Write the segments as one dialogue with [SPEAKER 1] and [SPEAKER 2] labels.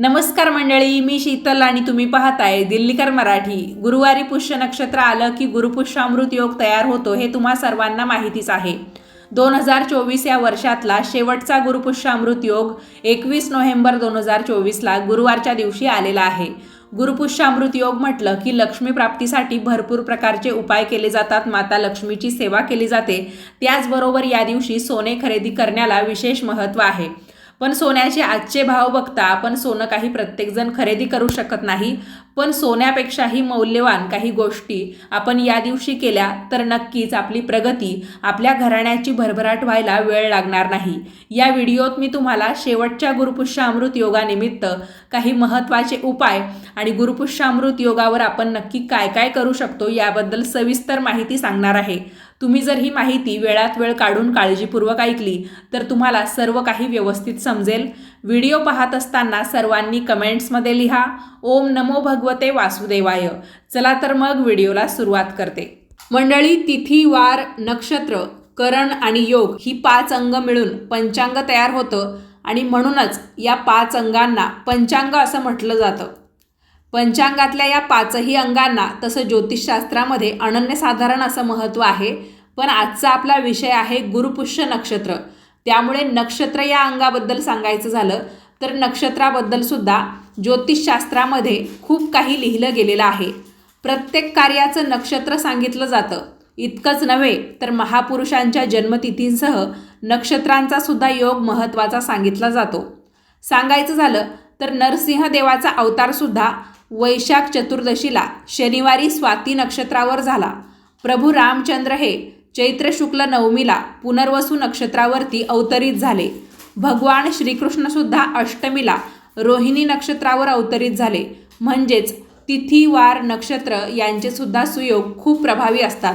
[SPEAKER 1] नमस्कार मंडळी मी शीतल आणि तुम्ही पाहताय दिल्लीकर मराठी. गुरुवारी पुष्य नक्षत्र आलं की गुरुपुष्यामृत योग तयार होतो हे तुम्हा सर्वांना माहितीच आहे. दोन हजार चोवीस या वर्षातला शेवटचा गुरुपुष्यामृत योग एकवीस नोव्हेंबर दोन हजार चोवीसला गुरुवारच्या दिवशी आलेला आहे. गुरुपुष्यामृत योग म्हटलं की लक्ष्मी प्राप्तीसाठी भरपूर प्रकारचे उपाय केले जातात माता लक्ष्मीची सेवा केली जाते. त्याचबरोबर या दिवशी सोने खरेदी करण्याला विशेष महत्त्व आहे. पण सोन्याचे आजचे भाव बघता आपण सोनं काही प्रत्येकजण खरेदी करू शकत नाही. पण सोन्यापेक्षाही मौल्यवान काही गोष्टी आपण या दिवशी केल्या तर नक्कीच आपली प्रगती आपल्या घराण्याची भरभराट व्हायला वेळ लागणार नाही. या व्हिडिओत मी तुम्हाला शेवटच्या गुरुपुष्य अमृत योगानिमित्त काही महत्त्वाचे उपाय आणि गुरुपुष्य अमृत योगावर आपण नक्की काय काय करू शकतो याबद्दल सविस्तर माहिती सांगणार आहे. तुम्ही जर ही माहिती वेळात वेळ काढून काळजीपूर्वक ऐकली तर तुम्हाला सर्व काही व्यवस्थित समजेल. व्हिडिओ पाहत असताना सर्वांनी कमेंट्समध्ये लिहा. ओम नमो भगवते वासुदेवाय. चला तर मग व्हिडिओला सुरुवात करते. मंडळी तिथी वार नक्षत्र करण आणि योग ही पाच अंग मिळून पंचांग तयार होतं आणि म्हणूनच या पाच अंगांना पंचांग असं म्हटलं जातं. पंचांगातल्या या पाचही अंगांना तसं ज्योतिषशास्त्रामध्ये अनन्यसाधारण असं महत्त्व आहे. पण आजचा आपला विषय आहे गुरुपुष्य नक्षत्र. त्यामुळे नक्षत्र या अंगाबद्दल सांगायचं झालं तर नक्षत्राबद्दल सुद्धा ज्योतिषशास्त्रामध्ये खूप काही लिहिलं गेलेलं आहे. प्रत्येक कार्याचं नक्षत्र सांगितलं जातं. इतकंच नव्हे तर महापुरुषांच्या जन्मतिथींसह नक्षत्रांचा सुद्धा योग महत्त्वाचा सांगितला जातो. सांगायचं झालं तर नरसिंह देवाचा अवतारसुद्धा वैशाख चतुर्दशीला शनिवारी स्वाती नक्षत्रावर झाला. प्रभू रामचंद्र हे चैत्र शुक्ल नवमीला पुनर्वसू नक्षत्रावरती अवतरित झाले. भगवान श्रीकृष्णसुद्धा अष्टमीला रोहिणी नक्षत्रावर अवतरित झाले. म्हणजेच तिथी वार नक्षत्र यांचेसुद्धा सुयोग खूप प्रभावी असतात.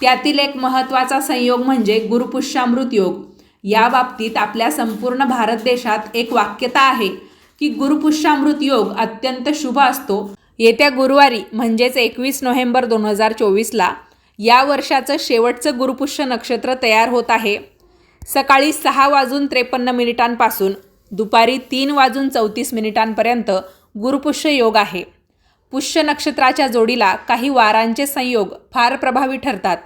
[SPEAKER 1] त्यातील एक महत्त्वाचा संयोग म्हणजे गुरुपुष्यामृत योग. या बाबतीत आपल्या संपूर्ण भारत देशात एक वाक्यता आहे. की गुरुपुष्यामृत योग अत्यंत शुभ असतो. येत्या गुरुवारी म्हणजेच एकवीस नोव्हेंबर दोन हजार चोवीसला या वर्षाचं शेवटचं गुरुपुष्य नक्षत्र तयार होत आहे. सकाळी सहा वाजून त्रेपन्न मिनिटांपासून दुपारी तीन वाजून चौतीस मिनिटांपर्यंत गुरुपुष्य योग आहे. पुष्य नक्षत्राच्या जोडीला काही वारांचे संयोग फार प्रभावी ठरतात.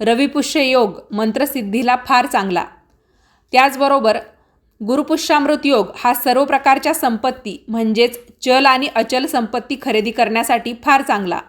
[SPEAKER 1] रविपुष्य योग मंत्रसिद्धीला फार चांगला. त्याचबरोबर गुरुपुष्यामृत योग हा सर्व प्रकारच्या संपत्ती म्हणजेच चल आणि अचल संपत्ती खरेदी करण्यासाठी फार चांगला.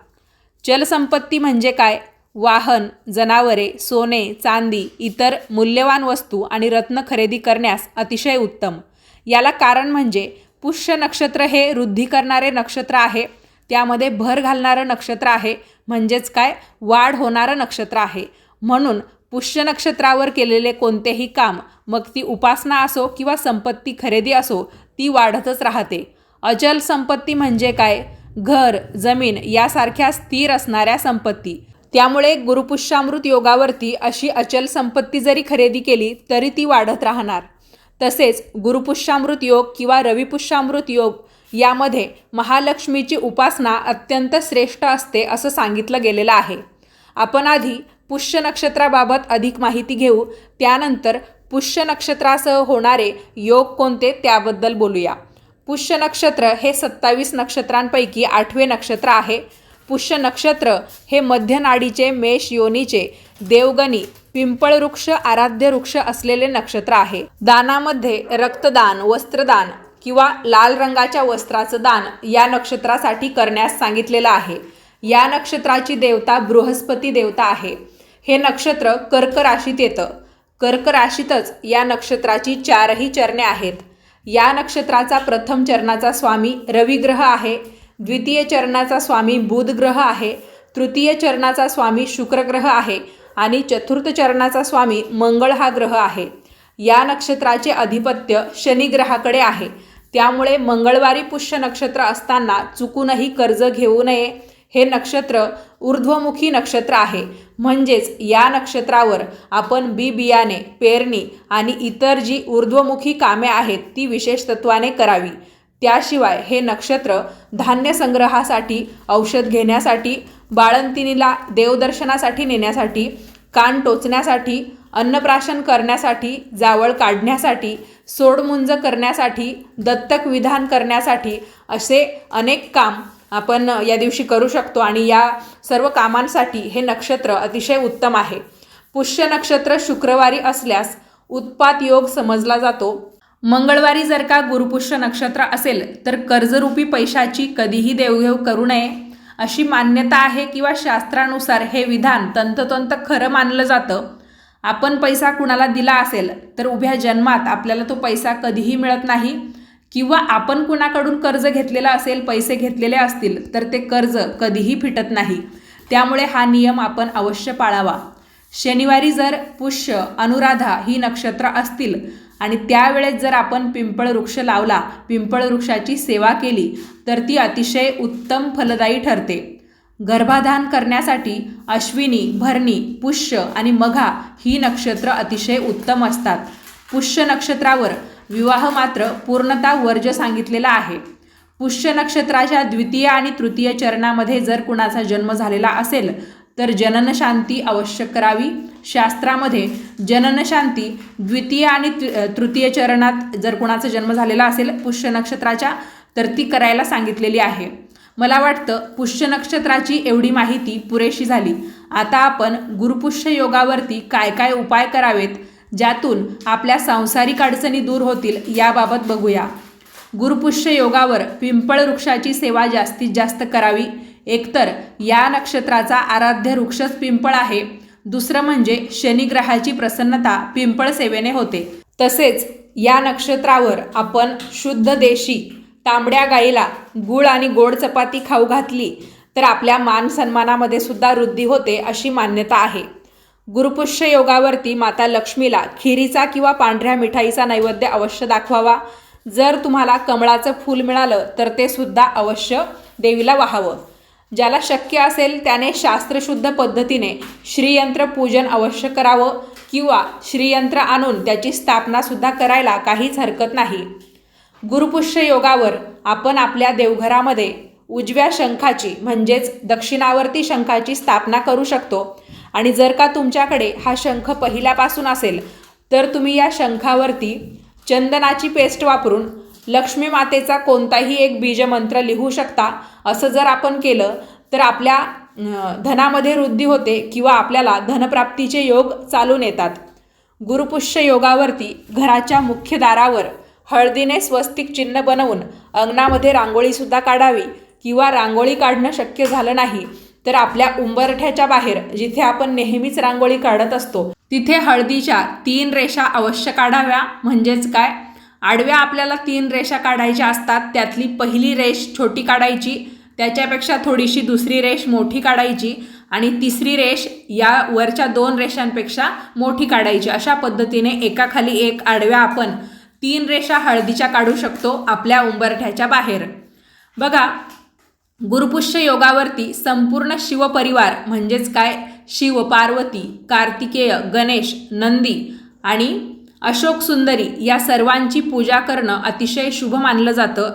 [SPEAKER 1] चल संपत्ती म्हणजे काय? वाहन जनावरे सोने चांदी इतर मूल्यवान वस्तू आणि रत्न खरेदी करण्यास अतिशय उत्तम. याला कारण म्हणजे पुष्य नक्षत्र हे वृद्धी करणारे नक्षत्र आहे. त्यामध्ये भर घालणारं नक्षत्र आहे. म्हणजेच काय? वाढ होणारं नक्षत्र आहे. म्हणून पुष्य नक्षत्रावर केलेले कोणतेही काम मग ती उपासना असो किंवा संपत्ती खरेदी असो ती वाढतच राहते. अचल संपत्ती म्हणजे काय? घर जमीन यासारख्या स्थिर असणाऱ्या संपत्ती. त्यामुळे गुरुपुष्यामृत योगावरती अशी अचल संपत्ती जरी खरेदी केली तरी ती वाढत राहणार. तसेच गुरुपुष्यामृत योग किंवा रविपुष्यामृत योग यामध्ये महालक्ष्मीची उपासना अत्यंत श्रेष्ठ असते असं सांगितलं गेलेलं आहे. आपण आधी पुष्य नक्षत्राबाबत अधिक माहिती घेऊ. त्यानंतर पुष्य नक्षत्रासह होणारे योग कोणते त्याबद्दल बोलूया. पुष्य नक्षत्र हे सत्तावीस नक्षत्रांपैकी आठवे नक्षत्र आहे. पुष्य नक्षत्र हे मध्य नाडीचे मेष योनीचे देवगणी पिंपळ वृक्ष आराध्य वृक्ष असलेले नक्षत्र आहे. दानामध्ये रक्तदान वस्त्रदान किंवा लाल रंगाच्या वस्त्राचं दान या नक्षत्रासाठी करण्यास सांगितलेलं आहे. या नक्षत्राची देवता बृहस्पती देवता आहे. हे नक्षत्र कर्क राशीत येतं. कर्क राशीतच या नक्षत्राची चारही चरणे आहेत. या नक्षत्राचा प्रथम चरणाचा स्वामी रविग्रह आहे. द्वितीय चरणाचा स्वामी बुधग्रह आहे. तृतीय चरणाचा स्वामी शुक्रग्रह आहे आणि चतुर्थ चरणाचा स्वामी मंगळ हा ग्रह आहे. या नक्षत्राचे अधिपत्य शनिग्रहाकडे आहे. त्यामुळे मंगळवारी पुष्य नक्षत्र असताना चुकूनही कर्ज घेऊ नये. हे नक्षत्र ऊर्ध्वमुखी नक्षत्र आहे. म्हणजेच या नक्षत्रावर आपण बी बियाणे पेरणी आणि इतर जी ऊर्ध्वमुखी कामे आहेत ती विशेष तत्वाने करावी. त्याशिवाय हे नक्षत्र धान्य संग्रहासाठी औषध घेण्यासाठी बाळंतिणीला देवदर्शनासाठी नेण्यासाठी कान टोचण्यासाठी अन्नप्राशन करण्यासाठी जावळ काढण्यासाठी सोडमुंज करण्यासाठी दत्तक विधान करण्यासाठी असे अनेक काम आपण या दिवशी करू शकतो आणि या सर्व कामांसाठी हे नक्षत्र अतिशय उत्तम आहे. पुष्य नक्षत्र शुक्रवारी असल्यास उत्पात योग समजला जातो. मंगळवारी जर का गुरुपुष्य नक्षत्र असेल तर कर्जरूपी पैशाची कधीही देवघेव करू नये. अशी मान्यता आहे किंवा शास्त्रानुसार हे विधान तंततंत खरं मानलं जातं. आपण पैसा कुणाला दिला असेल तर उभ्या जन्मात आपल्याला तो पैसा कधीही मिळत नाही. किंवा आपण कुणाकडून कर्ज घेतलेलं असेल पैसे घेतलेले असतील तर ते कर्ज कधीही फिटत नाही. त्यामुळे हा नियम आपण अवश्य पाळावा. शनिवारी जर पुष्य अनुराधा ही नक्षत्र असतील आणि त्यावेळेस जर आपण पिंपळ वृक्ष लावला पिंपळ वृक्षाची सेवा केली तर ती अतिशय उत्तम फलदायी ठरते. गर्भाधान करण्यासाठी अश्विनी भरणी पुष्य आणि मघा ही नक्षत्र अतिशय उत्तम असतात. पुष्य नक्षत्रावर विवाह मात्र पूर्णतः वर्ज सांगितलेला आहे. पुष्य नक्षत्राच्या द्वितीय आणि तृतीय चरणामध्ये जर कुणाचा जन्म झालेला असेल तर जननशांती आवश्यक करावी. शास्त्रामध्ये जननशांती द्वितीय आणि तृतीय चरणात जर कुणाचा जन्म झालेला असेल पुष्य नक्षत्राच्या तर ती करायला सांगितलेली आहे. मला वाटतं पुष्य नक्षत्राची एवढी माहिती पुरेशी झाली. आता आपण गुरुपुष्य योगावरती काय काय उपाय करावेत ज्यातून आपल्या सांसारिक अडचणी दूर होतील याबाबत बघूया. गुरुपुष्य योगावर पिंपळ वृक्षाची सेवा जास्तीत जास्त करावी. एकतर या नक्षत्राचा आराध्य वृक्षच पिंपळ आहे. दुसरं म्हणजे शनिग्रहाची प्रसन्नता पिंपळ सेवेने होते. तसेच या नक्षत्रावर आपण शुद्ध देशी तांबड्या गाईला गुळ आणि गोड चपाती खाऊ घातली तर आपल्या मान सन्मानामध्ये सुद्धा वृद्धी होते अशी मान्यता आहे. गुरुपुष्य योगावरती माता लक्ष्मीला खिरीचा किंवा पांढऱ्या मिठाईचा नैवेद्य अवश्य दाखवावा. जर तुम्हाला कमळाचं फूल मिळालं तर ते सुद्धा अवश्य देवीला वाहावं. ज्याला शक्य असेल त्याने शास्त्रशुद्ध पद्धतीने श्रीयंत्र पूजन अवश्य करावं किंवा श्रीयंत्र आणून त्याची स्थापनासुद्धा करायला काहीच हरकत नाही. गुरुपुष्य योगावर आपण आपल्या देवघरामध्ये उजव्या शंखाची म्हणजेच दक्षिणावर्ती शंखाची स्थापना करू शकतो. आणि जर का तुमच्याकडे हा शंख पहिल्यापासून असेल तर तुम्ही या शंखावरती चंदनाची पेस्ट वापरून लक्ष्मी मातेचा कोणताही एक बीजमंत्र लिहू शकता. असं जर आपण केलं तर आपल्या धनामध्ये वृद्धी होते किंवा आपल्याला धनप्राप्तीचे योग चालून येतात. गुरुपुष्य योगावरती घराच्या मुख्य दारावर हळदीने स्वस्तिक चिन्ह बनवून अंगणामध्ये रांगोळीसुद्धा काढावी किंवा रांगोळी काढणं शक्य झालं नाही तर आपल्या उंबरठ्याच्या बाहेर जिथे आपण नेहमीच रांगोळी काढत असतो तिथे हळदीच्या तीन रेषा अवश्य काढाव्या. म्हणजेच काय? आडव्या आपल्याला तीन रेषा काढायच्या असतात. त्यातली पहिली रेष छोटी काढायची त्याच्यापेक्षा थोडीशी दुसरी रेष मोठी काढायची आणि तिसरी रेष या वरच्या दोन रेषांपेक्षा मोठी काढायची. अशा पद्धतीने एकाखाली एक आडव्या आपण तीन रेषा हळदीच्या काढू शकतो आपल्या उंबरठ्याच्या बाहेर. बघा गुरुपुष्य योगावरती संपूर्ण शिवपरिवार म्हणजेच काय? शिव पार्वती कार्तिकेय गणेश नंदी आणि अशोक सुंदरी या सर्वांची पूजा करणं अतिशय शुभ मानलं जातं.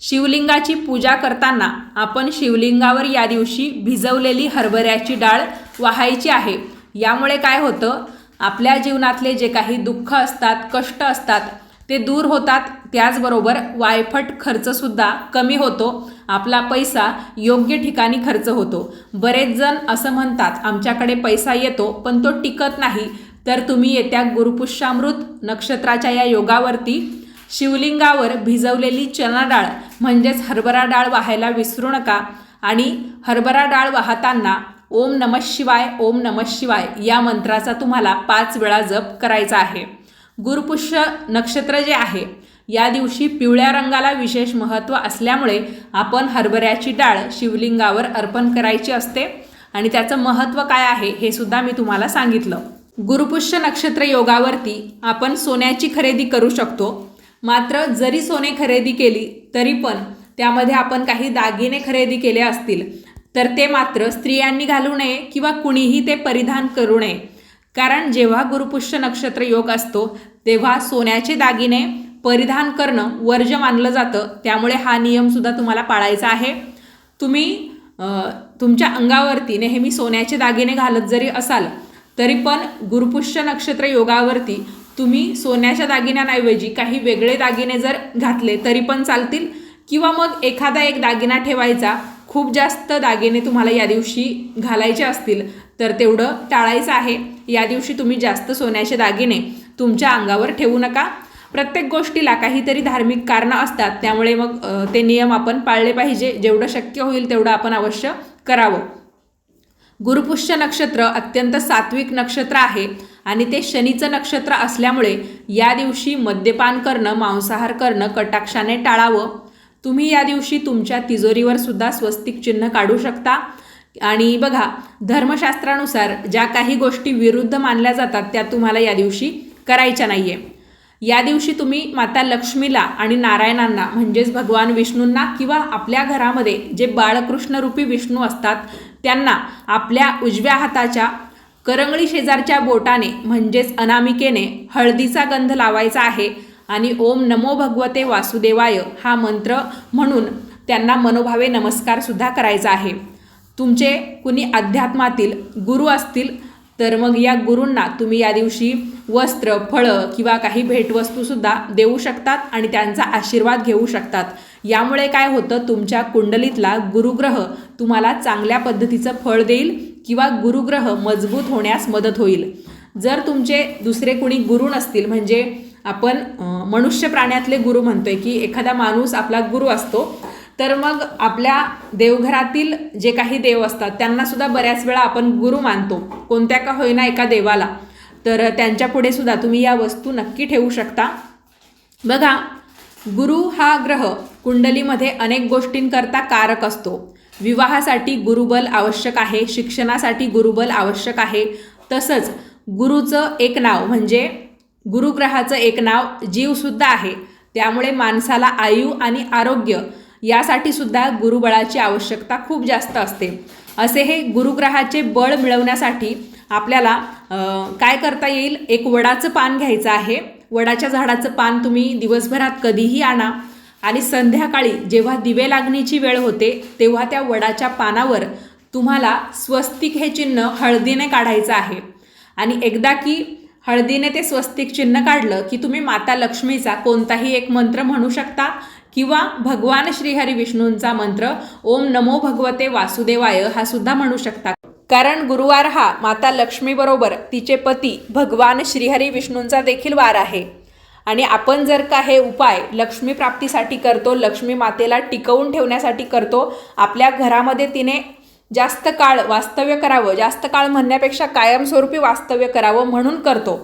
[SPEAKER 1] शिवलिंगाची पूजा करताना आपण शिवलिंगावर या दिवशी भिजवलेली हरभऱ्याची डाळ वाहायची आहे. यामुळे काय होतं? आपल्या जीवनातले जे काही दुःख असतात कष्ट असतात ते दूर होतात. त्याचबरोबर वायफट खर्चसुद्धा कमी होतो. आपला पैसा योग्य ठिकाणी खर्च होतो. बरेच जण असं म्हणतात आमच्याकडे पैसा येतो पण तो टिकत नाही. तर तुम्ही येत्या गुरुपुष्यामृत नक्षत्राच्या या योगावरती शिवलिंगावर भिजवलेली चना डाळ म्हणजेच हरभरा डाळ वाहायला विसरू नका. आणि हरभरा डाळ वाहताना ओम नमः शिवाय ओम नमः शिवाय या मंत्राचा तुम्हाला पाच वेळा जप करायचा आहे. गुरुपुष्य नक्षत्र जे आहे या दिवशी पिवळ्या रंगाला विशेष महत्त्व असल्यामुळे आपण हरभऱ्याची डाळ शिवलिंगावर अर्पण करायची असते. आणि त्याचं महत्त्व काय आहे हे सुद्धा मी तुम्हाला सांगितलं. गुरुपुष्य नक्षत्र योगावरती आपण सोन्याची खरेदी करू शकतो. मात्र जरी सोने खरेदी केली तरी पण त्यामध्ये आपण काही दागिने खरेदी केले असतील तर ते मात्र स्त्रियांनी घालू नये किंवा कुणीही ते परिधान करू नये. कारण जेव्हा गुरुपुष्य नक्षत्र योग असतो तेव्हा सोन्याचे दागिने परिधान करणं वर्ज्य मानलं जातं. त्यामुळे हा नियमसुद्धा तुम्हाला पाळायचा आहे. तुम्ही तुमच्या अंगावरती नेहमी सोन्याचे दागिने घालत जरी असाल तरी पण गुरुपुष्य नक्षत्र योगावरती तुम्ही सोन्याच्या दागिन्यांऐवजी काही वेगळे दागिने जर घातले तरी पण चालतील. किंवा मग एखादा एक दागिना ठेवायचा खूप जास्त दागिने तुम्हाला या दिवशी घालायचे असतील. तर तेवढं टाळायचं आहे. या दिवशी तुम्ही जास्त सोन्याचे दागिने तुमच्या अंगावर ठेवू नका. प्रत्येक गोष्टीला काहीतरी धार्मिक कारणं असतात. त्यामुळे मग ते नियम आपण पाळले पाहिजे. जेवढं शक्य होईल तेवढं आपण अवश्य करावं. गुरुपुष्य नक्षत्र अत्यंत सात्विक नक्षत्र आहे आणि ते शनीचं नक्षत्र असल्यामुळे या दिवशी मद्यपान करणं मांसाहार करणं कटाक्षाने टाळावं. तुम्ही या दिवशी तुमच्या तिजोरीवर सुद्धा स्वस्तिक चिन्ह काढू शकता. आणि बघा धर्मशास्त्रानुसार ज्या काही गोष्टी विरुद्ध मानल्या जातात त्या तुम्हाला या दिवशी करायच्या नाहीये. या दिवशी तुम्ही माता लक्ष्मीला आणि नारायणांना म्हणजेच भगवान विष्णूंना किंवा आपल्या घरामध्ये जे बाळकृष्णरूपी विष्णू असतात त्यांना आपल्या उजव्या हाताच्या करंगळी शेजारच्या बोटाने म्हणजेच अनामिकेने हळदीचा गंध लावायचा आहे आणि ओम नमो भगवते वासुदेवाय हा मंत्र म्हणून त्यांना मनोभावे नमस्कारसुद्धा करायचा आहे. तुमचे कुणी अध्यात्मातील गुरु असतील तर मग या गुरूंना तुम्ही या दिवशी वस्त्र फळं किंवा काही भेटवस्तूसुद्धा देऊ शकतात आणि त्यांचा आशीर्वाद घेऊ शकतात. यामुळे काय होतं तुमच्या कुंडलीतला गुरुग्रह तुम्हाला चांगल्या पद्धतीचं फळ देईल किंवा गुरुग्रह मजबूत होण्यास मदत होईल. जर तुमचे दुसरे कुणी गुरु नसतील म्हणजे आपण मनुष्य प्राण्यातले गुरु म्हणतोय की एखादा माणूस आपला गुरु असतो तर मग आपल्या देवघरातील जे काही देव असतात त्यांना सुद्धा बऱ्याच वेळा आपण गुरु मानतो. कोणत्या का होईना एका देवाला. तर त्यांच्या पुढे सुद्धा तुम्ही या वस्तू नक्की ठेवू शकता. बघा गुरु हा ग्रह कुंडलीमध्ये अनेक गोष्टींकरता कारक असतो. विवाहासाठी गुरुबल आवश्यक आहे शिक्षणासाठी गुरुबल आवश्यक आहे. तसंच गुरुचं एक नाव म्हणजे गुरुग्रहाचं एक नाव जीवसुद्धा आहे. त्यामुळे माणसाला आयु आणि आरोग्य यासाठी सुद्धा गुरुबळाची आवश्यकता खूप जास्त असते. असे हे गुरुग्रहाचे बळ मिळवण्यासाठी आपल्याला काय करता येईल? एक वडाचं पान घ्यायचं आहे. वडाच्या झाडाचं पान तुम्ही दिवसभरात कधीही आणा. आणि संध्याकाळी जेव्हा दिवे लागण्याची वेळ होते तेव्हा त्या वडाच्या पानावर तुम्हाला स्वस्तिक हे चिन्ह हळदीने काढायचं आहे. आणि एकदा की हळदीने ते स्वस्तिक चिन्ह काढलं की तुम्ही माता लक्ष्मीचा कोणताही एक मंत्र म्हणू शकता. किंवा भगवान श्रीहरी विष्णूंचा मंत्र ओम नमो भगवते वासुदेवाय हा सुद्धा म्हणू शकता कारण गुरुवार हा माता लक्ष्मीबरोबर तिचे पती भगवान श्रीहरी विष्णूंचा देखील वार आहे. आणि आपण जर का हे उपाय लक्ष्मी प्राप्तीसाठी करतो लक्ष्मी मातेला टिकवून ठेवण्यासाठी करतो आपल्या घरामध्ये तिने जास्त काळ वास्तव्य करावं जास्त काळ म्हणण्यापेक्षा कायमस्वरूपी वास्तव्य करावं म्हणून करतो.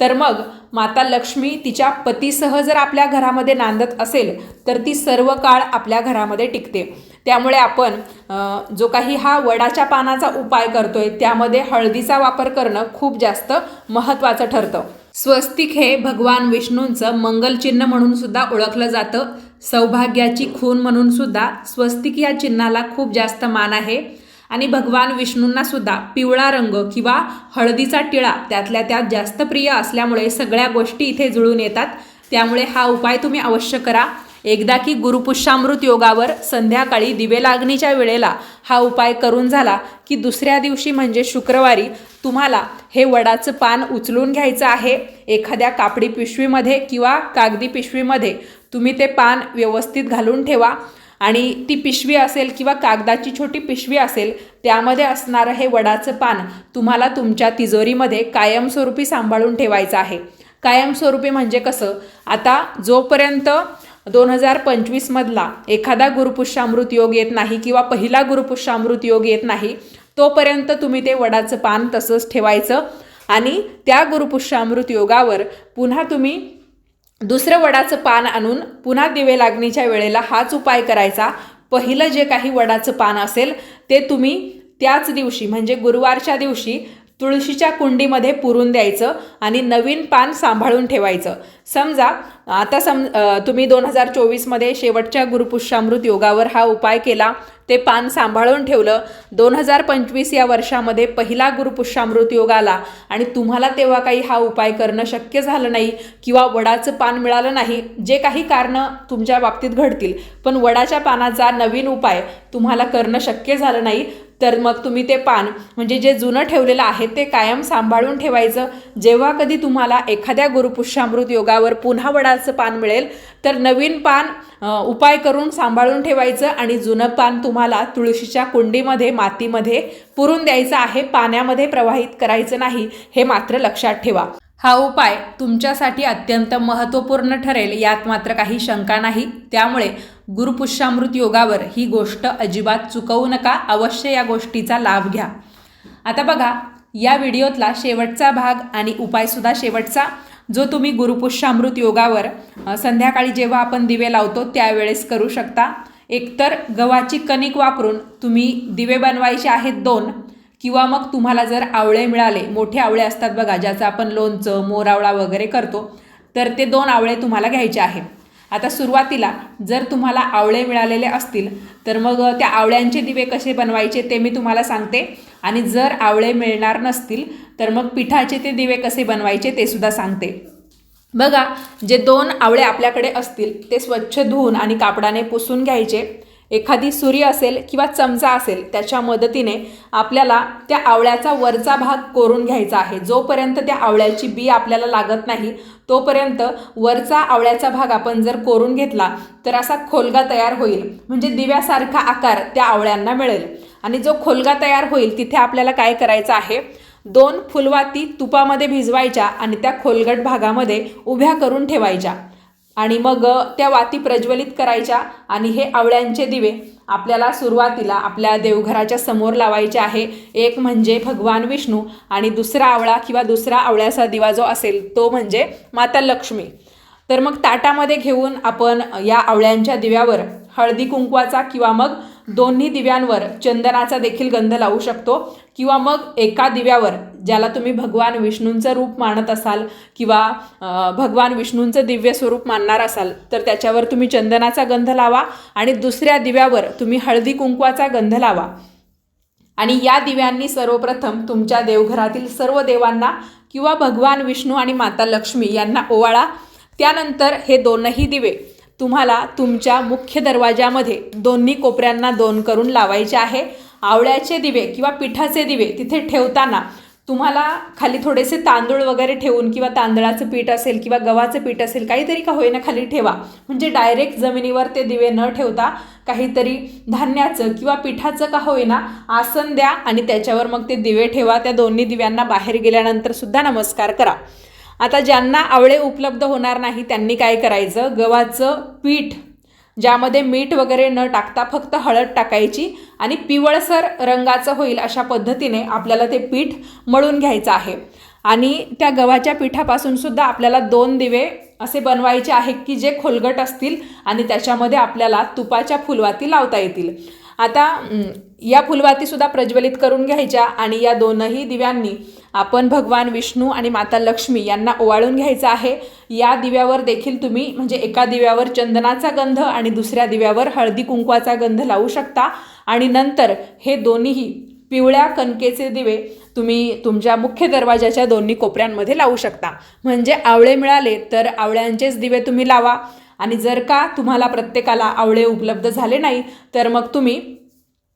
[SPEAKER 1] तर मग माता लक्ष्मी तिच्या पतीसह जर आपल्या घरामध्ये नांदत असेल तर ती सर्व काळ आपल्या घरामध्ये टिकते. त्यामुळे आपण जो काही हा वडाच्या पानाचा उपाय करतोय त्यामध्ये हळदीचा वापर करणं खूप जास्त महत्त्वाचं ठरतं. स्वस्तिक हे भगवान विष्णूंचं मंगलचिन्ह म्हणून सुद्धा ओळखलं जातं. सौभाग्याची खून म्हणून सुद्धा स्वस्तिक या चिन्हाला खूप जास्त मान आहे. आणि भगवान विष्णूंना सुद्धा पिवळा रंग किंवा हळदीचा टिळा त्यातल्या त्यात जास्त प्रिय असल्यामुळे सगळ्या गोष्टी इथे जुळून येतात. त्यामुळे हा उपाय तुम्ही अवश्य करा. एकदा की गुरुपुष्यामृत योगावर संध्याकाळी दिवे लागणीच्या वेळेला हा उपाय करून झाला की दुसऱ्या दिवशी म्हणजे शुक्रवारी तुम्हाला हे वडाचं पान उचलून घ्यायचं आहे. एखाद्या कापडी पिशवीमध्ये किंवा कागदी पिशवीमध्ये तुम्ही ते पान व्यवस्थित घालून ठेवा. आणि ती पिशवी असेल किंवा कागदाची छोटी पिशवी असेल त्यामध्ये असणारं हे वडाचं पान. तुम्हाला तुमच्या तिजोरीमध्ये कायमस्वरूपी सांभाळून ठेवायचं आहे. कायमस्वरूपी म्हणजे कसं? आता जोपर्यंत दोन हजार पंचवीसमधला एखादा गुरुपुष्यामृत योग येत नाही किंवा पहिला गुरुपुष्यामृत योग येत नाही तोपर्यंत तुम्ही ते वडाचं पान तसंच ठेवायचं आणि त्या गुरुपुष्यामृत योगावर पुन्हा तुम्ही दुसरं वडाचं पान आणून पुन्हा दिवे लागणीच्या वेळेला हाच उपाय करायचा. पहिलं जे काही वडाचं पान असेल ते तुम्ही त्याच दिवशी म्हणजे गुरुवारच्या दिवशी तुळशीच्या कुंडीमध्ये पुरून द्यायचं आणि नवीन पान सांभाळून ठेवायचं. समजा आता सम तुम्ही दोन हजार चोवीसमध्ये शेवटच्या गुरुपुष्यामृत योगावर हा उपाय केला ते पान सांभाळून ठेवलं. दोन हजार पंचवीस या वर्षामध्ये पहिला गुरुपुष्यामृत योग आला. आणि तुम्हाला तेव्हा काही हा उपाय करणं शक्य झालं नाही किंवा वडाचं पान मिळालं नाही. जे काही कारणं तुमच्या बाबतीत घडतील. पण वडाच्या पानाचा नवीन उपाय तुम्हाला करणं शक्य झालं नाही. तर मग तुम्ही ते पान म्हणजे जे जुनं ठेवलेलं आहे ते कायम सांभाळून ठेवायचं. जेव्हा कधी तुम्हाला एखाद्या गुरुपुष्यामृत योगावर पुन्हा वडाचं पान मिळेल तर नवीन पान उपाय करून सांभाळून ठेवायचं आणि जुनं पान तुम्हाला तुळशीच्या कुंडीमध्ये मातीमध्ये पुरून द्यायचं आहे. पाण्यामध्ये प्रवाहित करायचं नाही हे मात्र लक्षात ठेवा. हा उपाय तुमच्यासाठी अत्यंत महत्त्वपूर्ण ठरेल यात मात्र काही शंका नाही. त्यामुळे गुरुपुष्यामृत योगावर ही गोष्ट अजिबात चुकवू नका. अवश्य या गोष्टीचा लाभ घ्या. आता बघा या व्हिडिओतला शेवटचा भाग आणि उपायसुद्धा शेवटचा. जो तुम्ही गुरुपुष्यामृत योगावर संध्याकाळी जेव्हा आपण दिवे लावतो त्यावेळेस करू शकता. एकतर गव्हाची कणिक वापरून तुम्ही दिवे बनवायचे आहेत दोन किंवा मग तुम्हाला जर आवळे मिळाले मोठे आवळे असतात बघा ज्याचं आपण लोणचं मोरावळा वगैरे करतो तर ते दोन आवळे तुम्हाला घ्यायचे आहे आता सुरुवातीला जर तुम्हाला आवळे मिळालेले असतील तर मग त्या आवळ्यांचे दिवे कसे बनवायचे ते मी तुम्हाला सांगते. आणि जर आवळे मिळणार नसतील तर मग पिठाचे ते दिवे कसे बनवायचे ते सुद्धा सांगते. बघा जे दोन आवळे आपल्याकडे असतील ते स्वच्छ धुवून आणि कापडाने पुसून घ्यायचे. एखादी सुरी असेल किंवा चमचा असेल त्याच्या मदतीने आपल्याला त्या आवळ्याचा वरचा भाग कोरून घ्यायचा आहे. जोपर्यंत त्या आवळ्याची बी आपल्याला लागत नाही तोपर्यंत वरचा आवळ्याचा भाग आपण जर कोरून घेतला तर असा खोलगा तयार होईल. म्हणजे दिव्यासारखा आकार त्या आवळ्यांना मिळेल. आणि जो खोलगा तयार होईल तिथे आपल्याला काय करायचं आहे? दोन फुलवाती तुपामध्ये भिजवायच्या आणि त्या खोलगट भागामध्ये उभ्या करून ठेवायच्या. आणि मग त्या वाती प्रज्वलित करायच्या आणि हे आवळ्यांचे दिवे आपल्याला सुरुवातीला आपल्या देवघराच्या समोर लावायचे आहे. एक म्हणजे भगवान विष्णू आणि दुसरा आवळा किंवा दुसरा आवळ्याचा दिवा जो असेल तो म्हणजे माता लक्ष्मी. तर मग ताटामध्ये घेऊन आपण या आवळ्यांच्या दिव्यावर हळदी कुंकवाचा किंवा मग दोन्ही दिव्यांवर चंदनाचा देखील गंध लावू शकतो किंवा मग एका दिव्यावर ज्याला तुम्ही भगवान विष्णूंचं रूप मानत असाल किंवा भगवान विष्णूंचं दिव्य स्वरूप मानणार असाल तर त्याच्यावर तुम्ही चंदनाचा गंध लावा आणि दुसऱ्या दिव्यावर तुम्ही हळदी कुंकवाचा गंध लावा. आणि या दिव्यांनी सर्वप्रथम तुमच्या देवघरातील सर्व देवांना किंवा भगवान विष्णू आणि माता लक्ष्मी यांना ओवाळा. त्यानंतर हे दोनही दिवे तुम्हाला तुमच्या मुख्य दरवाजामध्ये दोन्ही कोपऱ्यांना दोन करून लावायचे आहे. आवळ्याचे दिवे किंवा पिठाचे दिवे तिथे ठेवताना तुम्हाला खाली थोडेसे तांदूळ वगैरे ठेवून किंवा तांदळाचं पीठ असेल किंवा गव्हाचं पीठ असेल काहीतरी का होईना खाली ठेवा. म्हणजे डायरेक्ट जमिनीवर ते दिवे न ठेवता काहीतरी धान्याचं किंवा पिठाचं का होईना आसन द्या आणि त्याच्यावर मग ते दिवे ठेवा. त्या दोन्ही दिव्यांना बाहेर गेल्यानंतर सुद्धा नमस्कार करा. आता ज्यांना आवळे उपलब्ध होणार नाही त्यांनी काय करायचं? गव्हाचं पीठ ज्यामध्ये मीठ वगैरे न टाकता फक्त हळद टाकायची आणि पिवळसर रंगाचं होईल अशा पद्धतीने आपल्याला ते पीठ मळून घ्यायचं आहे. आणि त्या गव्हाच्या पिठापासून सुद्धा आपल्याला दोन दिवे असे बनवायचे आहे की जे खोलगट असतील आणि त्याच्यामध्ये आपल्याला तुपाच्या फुलवाती लावता येतील. आता या फुलवातीसुद्धा प्रज्वलित करून घ्यायच्या आणि या दोनही दिव्यांनी आपण भगवान विष्णू आणि माता लक्ष्मी यांना ओवाळून घ्यायचं आहे. या दिव्यावर देखील तुम्ही म्हणजे एका दिव्यावर चंदनाचा गंध आणि दुसऱ्या दिव्यावर हळदी कुंकवाचा गंध लावू शकता. आणि नंतर हे दोन्हीही पिवळ्या कणकेचे दिवे तुम्ही तुमच्या मुख्य दरवाजाच्या दोन्ही कोपऱ्यांमध्ये लावू शकता. म्हणजे आवळे मिळाले तर आवळ्यांचेच दिवे तुम्ही लावा. आणि जर का तुम्हाला प्रत्येकाला आवळे उपलब्ध झाले नाही तर मग तुम्ही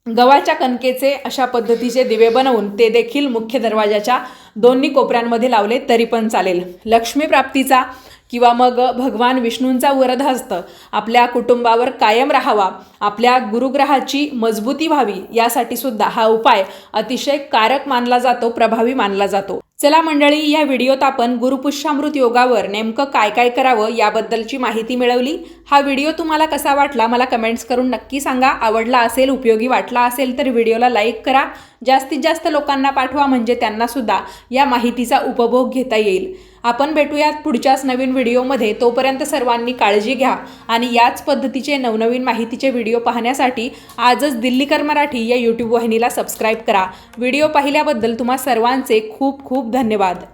[SPEAKER 1] गव्हाच्या कणकेचे अशा पद्धतीचे दिवे बनवून ते देखील मुख्य दरवाजाच्या दोन्ही कोपऱ्यांमध्ये लावले तरी पण चालेल. लक्ष्मी प्राप्तीचा किंवा मग भगवान विष्णूंचा वरद हस्त आपल्या कुटुंबावर कायम राहावा आपल्या गुरुग्रहाची मजबूती व्हावी यासाठी सुद्धा हा उपाय अतिशय कारक मानला जातो प्रभावी मानला जातो. चला मंडळी या व्हिडिओत आपण गुरुपुष्यामृत योगावर नेमकं काय काय करावं याबद्दलची माहिती मिळवली. हा व्हिडिओ तुम्हाला कसा वाटला मला कमेंट्स करून नक्की सांगा. आवडला असेल उपयोगी वाटला असेल तर व्हिडिओला लाईक करा. जास्तीत जास्त लोकांना पाठवा म्हणजे त्यांनासुद्धा या माहितीचा उपभोग घेता येईल. आपण भेटूयात पुढच्याच नवीन व्हिडिओमध्ये. तोपर्यंत सर्वांनी काळजी घ्या आणि याच पद्धतीचे नवनवीन माहितीचे व्हिडिओ पाहण्यासाठी आजच दिल्लीकर मराठी या यूट्यूब वाहिनीला सबस्क्राईब करा. व्हिडिओ पाहिल्याबद्दल तुम्हा सर्वांचे खूप खूप धन्यवाद.